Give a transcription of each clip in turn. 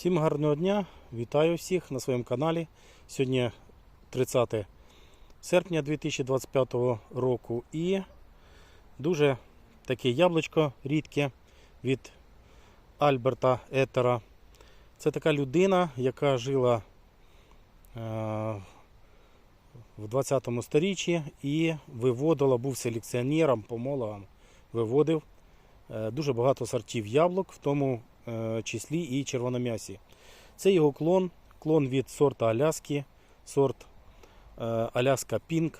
Всім гарного дня! Вітаю всіх на своєму каналі. Сьогодні 30 серпня 2025 року і дуже таке яблучко рідке від Альберта Етера. Це така людина, яка жила е, в 20 сторіччі і виводила, був селекціонером, помологом, виводив е, дуже багато сортів яблук, в тому числі і червоном'ясі. Це його клон, клон від сорта Аляски, сорт е, Аляска Пінк.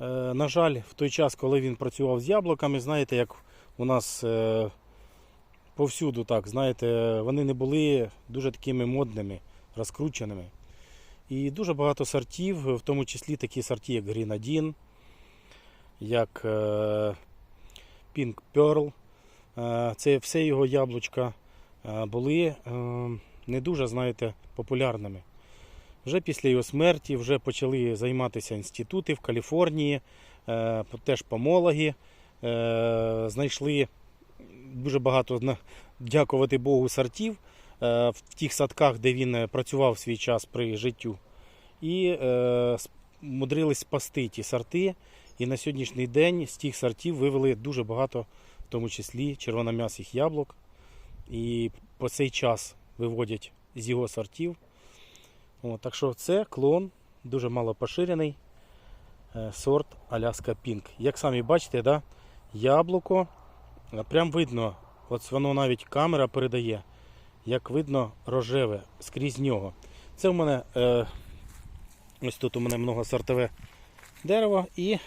Е, на жаль, в той час, коли він працював з яблуками, знаєте, як у нас е, повсюду так, знаєте, вони не були дуже такими модними, розкрученими. І дуже багато сортів, в тому числі такі сорти, як Грінадін, як е, Pink Pearl. Е, Це все його яблучка е, були е, не дуже, знаєте, популярними. Вже після його смерті вже почали займатися інститути в Каліфорнії, е, теж помологи. Е, Знайшли дуже багато, дякувати Богу, сортів е, в тих садках, де він е, працював свій час при життю. І е, мудрились спасти ті сорти. І на сьогоднішній день з тих сортів вивели дуже багато, в тому числі червоном'ясих яблук. І по цей час виводять з його сортів. От, так що це клон, дуже мало поширений е, сорт Аляска Пінк. Як самі бачите, да, яблуко прям видно, от воно навіть камера передає, як видно рожеве скрізь нього. Це в мене е, ось тут у мене многосортове дерево і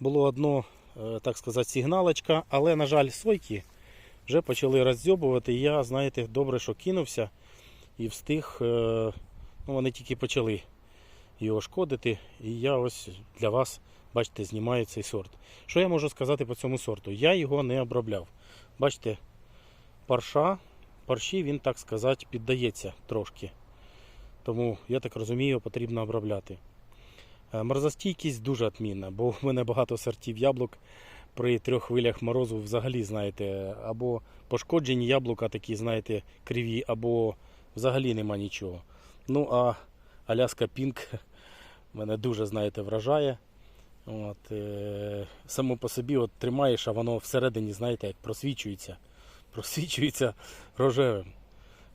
було одно, е, так сказати, сигналочка, але, на жаль, сойки вже почали роззьобувати. Я, знаєте, добре, що кинувся і встиг. Е, ну, вони тільки почали його шкодити. І я ось для вас, бачите, знімаю цей сорт. Що я можу сказати по цьому сорту? Я його не обробляв. Бачите, парша, парші він, так сказати, піддається трошки. Тому, я так розумію, потрібно обробляти. Е, Морозостійкість дуже отмінна, бо в мене багато сортів яблук при трьох хвилях морозу взагалі, знаєте, або пошкоджені яблука такі, знаєте, криві, або взагалі нема нічого. Ну, а Аляска Пінк мене дуже, знаєте, вражає. От, е, само по собі от, тримаєш, а воно всередині, знаєте, як просвічується. Просвічується рожевим.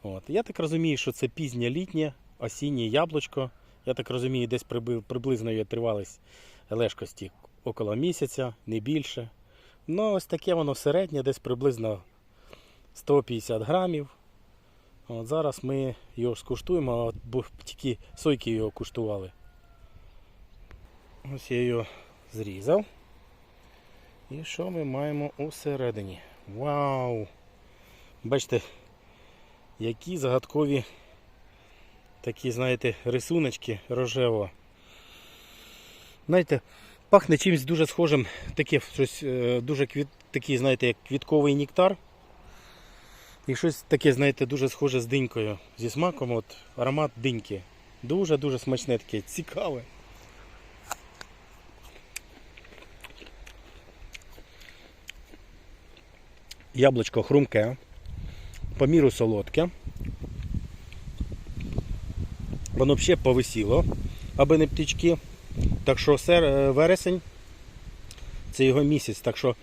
От. Я так розумію, що це пізнє літнє, осіннє яблучко. Я так розумію, десь приби- приблизно її тривалість лежкості около місяця, не більше. Ну, ось таке воно середнє, десь приблизно 150 грамів. От зараз ми його скуштуємо, от, бо тільки сойки його куштували. Ось я його зрізав. І що ми маємо усередині? Вау! Бачите, які загадкові такі, знаєте, рисуночки рожево. Знаєте, пахне чимось дуже схожим, таке щось е, дуже квіт, такий, знаєте, як квітковий нектар. І щось таке, знаєте, дуже схоже з динькою. Зі смаком, от аромат диньки. Дуже-дуже смачне таке, цікаве. Яблучко хрумке, по міру солодке. Воно взагалі повисіло, аби не птички. Так що сер, е, вересень це його місяць. Так що,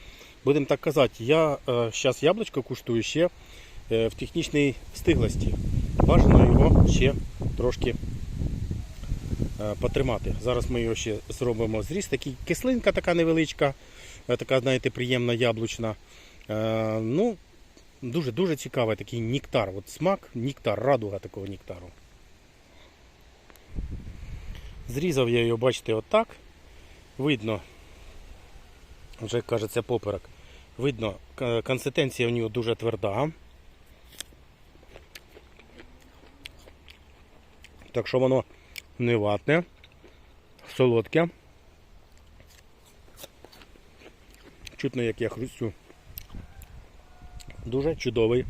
будемо так казати, я зараз яблучко куштую ще е, в технічній стиглості. Бажано його ще трошки е, потримати. Зараз ми його ще зробимо зріз. Такий кислинка така невеличка, е, така, знаєте, приємна яблучна. Е, Ну, дуже дуже цікавий такий нектар. От смак, нектар, радуга такого нектару. Зрізав я його, бачите, отак. Видно, вже кажеться поперек. Видно, консистенція у нього дуже тверда. Так що воно не ватне, солодке. Чутно, як я хрустю. Дуже чудовий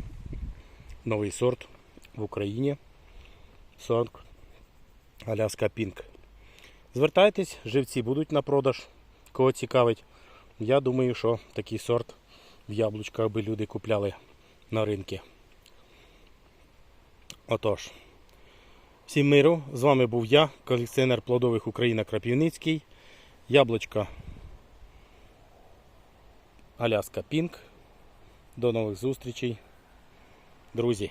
новий сорт в Україні. Сорт Аляска Пінк. Звертайтесь, живці будуть на продаж, кого цікавить. Я думаю, що такий сорт в яблучках би люди купляли на ринки. Отож, всім миру, з вами був я, колекціонер плодових Україна Крапівницький. Яблучка Аляска Пінк. До нових зустрічей, друзі!